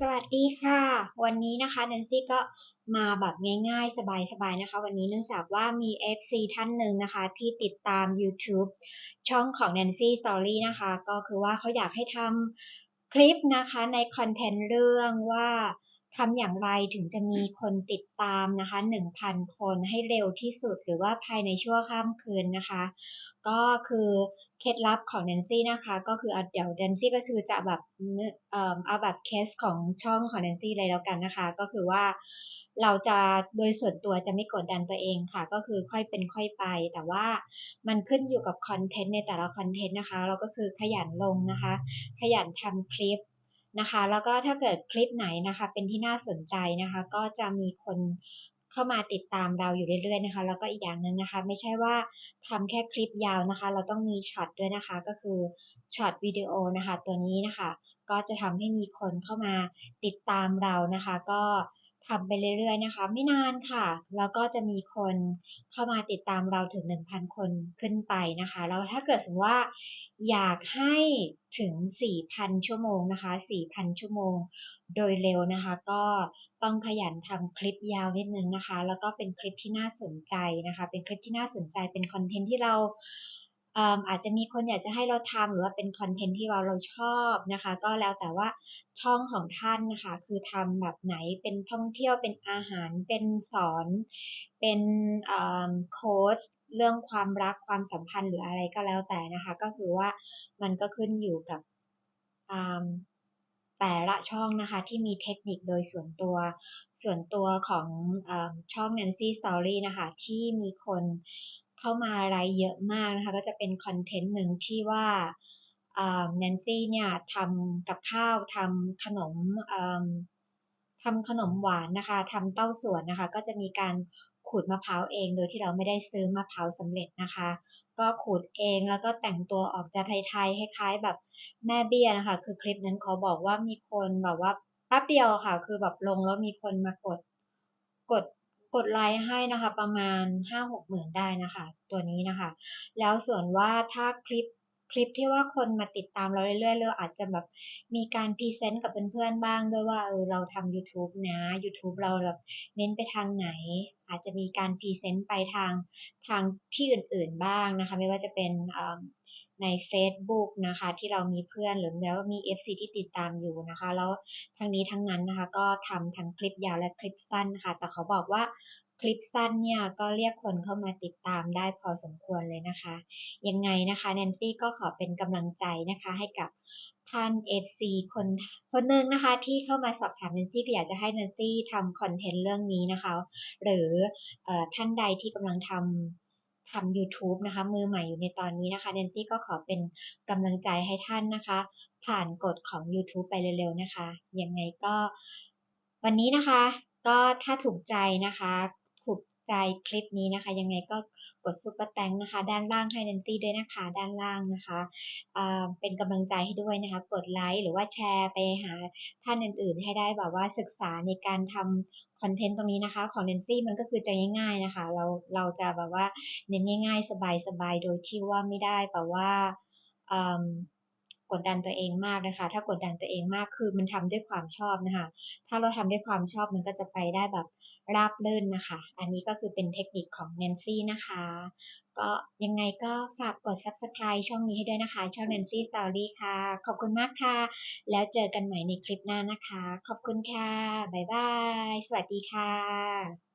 สวัสดีค่ะ วันนี้นะคะแนนซี่ก็มาแบบง่ายๆ สบายๆนะคะ วันนี้เนื่องจากว่ามี FC ท่านหนึ่งนะคะ ที่ติดตาม YouTube ช่องของ Nancy Story นะคะ ก็คือว่าเขาอยากให้ทำคลิปนะคะในคอนเทนต์เรื่องว่า ทำอย่างไรถึงจะมีคนติดตามนะคะ1,000 คนให้เร็วที่สุดหรือว่าภายในชั่วข้ามคืนนะคะ ก็คือเคล็ดลับของแนนซี่นะคะก็คือเดี๋ยวแนนซี่ก็คือจะแบบเอ่อเอาแบบเคสของช่องของแนนซี่เลยแล้วกันนะคะ ก็คือว่าเราจะโดยส่วนตัวจะไม่กดดันตัวเองค่ะ ก็คือค่อยเป็นค่อยไป แต่ว่ามันขึ้นอยู่กับคอนเทนต์ในแต่ละคอนเทนต์นะคะ เราก็คือขยันลงนะคะ ขยันทำคลิป นะคะ แล้วก็ถ้าเกิดคลิปไหนนะคะ เป็นที่น่าสนใจนะคะ ก็จะมีคนเข้ามาติดตามเราอยู่เรื่อยๆนะคะ แล้วก็อีกอย่างหนึ่งนะคะ ไม่ใช่ว่าทำแค่คลิปยาวนะคะ เราต้องมีช็อตด้วยนะคะ ก็คือช็อตวิดีโอนะคะ ตัวนี้นะคะ ก็จะทำให้มีคนเข้ามาติดตามเรานะคะ ก็ ทำไปเรื่อยๆนะคะ ไม่นานค่ะ แล้วก็จะมีคนเข้ามาติดตามเราถึง 1,000 คนขึ้นไปนะคะ แล้วถ้าเกิดสมมติว่าอยากให้ถึง 4,000 ชั่วโมงนะคะ 4,000 ชั่วโมง โดยเร็วนะคะ ก็ต้องขยันทำคลิปยาวนิดนึงนะคะ แล้วก็เป็นคลิปที่น่าสนใจนะคะ เป็นคลิปที่น่าสนใจ เป็นคอนเทนต์ที่เรา อาจจะมีคนอยากจะให้เราทำหรือว่าเป็นคอนเทนต์ที่เราเราชอบนะคะ ก็แล้วแต่ว่าช่องของท่านนะคะ คือทำแบบไหนเป็นท่องเที่ยวเป็นอาหารเป็นสอน เป็นเอ่อโค้ชเรื่องความรักความสัมพันธ์หรืออะไรก็แล้วแต่นะคะ ก็คือว่ามันก็ขึ้นอยู่กับแต่ละช่องนะคะที่มีเทคนิคโดยส่วนตัวส่วนตัวของอช่อง Nancy Story นะคะที่มีคน เข้ามาไลค์เยอะมากนะคะก็จะเป็นคอนเทนต์หนึ่งที่ว่าอ่า Nancy เนี่ยทำกับข้าวทำขนมทำขนมหวานนะคะทำเต้าส่วนนะคะ ก็จะมีการขูดมะพร้าวเอง โดยที่เราไม่ได้ซื้อมะพร้าวสำเร็จนะคะ ก็ขูดเองแล้วก็แต่งตัวออกจะไทยๆคล้ายๆแบบแม่เบี้ยนะคะ คือคลิปนั้นขอบอกว่ามีคนแบบว่าแป๊บเดียวค่ะ คือแบบลงแล้วมีคนมากดกด กดไลค์ให้นะคะประมาณ 5-6หมื่นได้นะคะ ตัวนี้นะคะ แล้วส่วนว่าถ้าคลิปคลิปที่ว่าคนมาติดตามเราเรื่อยๆเราอาจจะแบบมีการพรีเซนต์กับเพื่อนๆบ้างด้วยว่าเออเราทำ YouTube นะ YouTube เราแบบเน้นไปทางไหน อาจจะมีการพรีเซนต์ไปทางทางที่อื่นๆบ้างนะคะ ไม่ว่าจะเป็นเอ่อ ในเฟซบุ๊กนะคะที่เรามีเพื่อนหรือแล้วมี FC ที่ติดตามอยู่นะคะ แล้วทั้งนี้ทั้งนั้นนะคะ ก็ทำทั้งคลิปยาวและคลิปสั้นนะคะแต่เขาบอกว่าคลิปสั้นเนี่ยก็เรียกคนเข้ามาติดตามได้พอสมควรเลยนะคะ ยังไงนะคะแนนซี่ก็ขอเป็นกำลังใจนะคะให้กับท่าน FC คนคนหนึ่งนะคะที่เข้ามาสอบถามแนนซี่ก็อยากจะให้แนนซี่ทำคอนเทนต์เรื่องนี้นะคะ หรือออท่านใดที่กำลังทำ ทำ YouTube นะคะ มือใหม่อยู่ในตอนนี้นะคะเดนซี่ก็ขอเป็นกำลังใจให้ท่านนะคะ ผ่านกฎของ YouTube ไปเร็วๆนะคะ ยังไงก็วันนี้นะคะ ก็ถ้าถูกใจนะคะถูก ใจคลิปนี้นะคะ ยังไงก็กดซุปเปอร์แตงนะคะ ด้านล่างให้แนนซี่ด้วยนะคะ ด้านล่างนะคะเป็นกำลังใจให้ด้วยนะคะ กดไลค์หรือว่าแชร์ไปหาท่านอื่นๆ ให้ได้แบบว่าศึกษาในการทำคอนเทนต์ตรงนี้นะคะ ของแนนซี่มันก็คือจะง่าย ๆนะคะ เราเราจะแบบว่าเน้นง่าย ๆ สบายๆโดยที่ว่าไม่ได้แบบว่า กดดันตัวเองมากนะคะ ถ้ากดดันตัวเองมากคือมันทำด้วยความชอบนะคะ ถ้าเราทำด้วยความชอบมันก็จะไปได้แบบราบรื่นนะคะ อันนี้ก็คือเป็นเทคนิคของแนนซี่นะคะ ก็ยังไงก็ฝากกด subscribe ช่องนี้ให้ด้วยนะคะ ช่อง Nancy Story ค่ะ ขอบคุณมากค่ะ แล้วเจอกันใหม่ในคลิปหน้านะคะ ขอบคุณค่ะ บ๊ายบาย สวัสดีค่ะ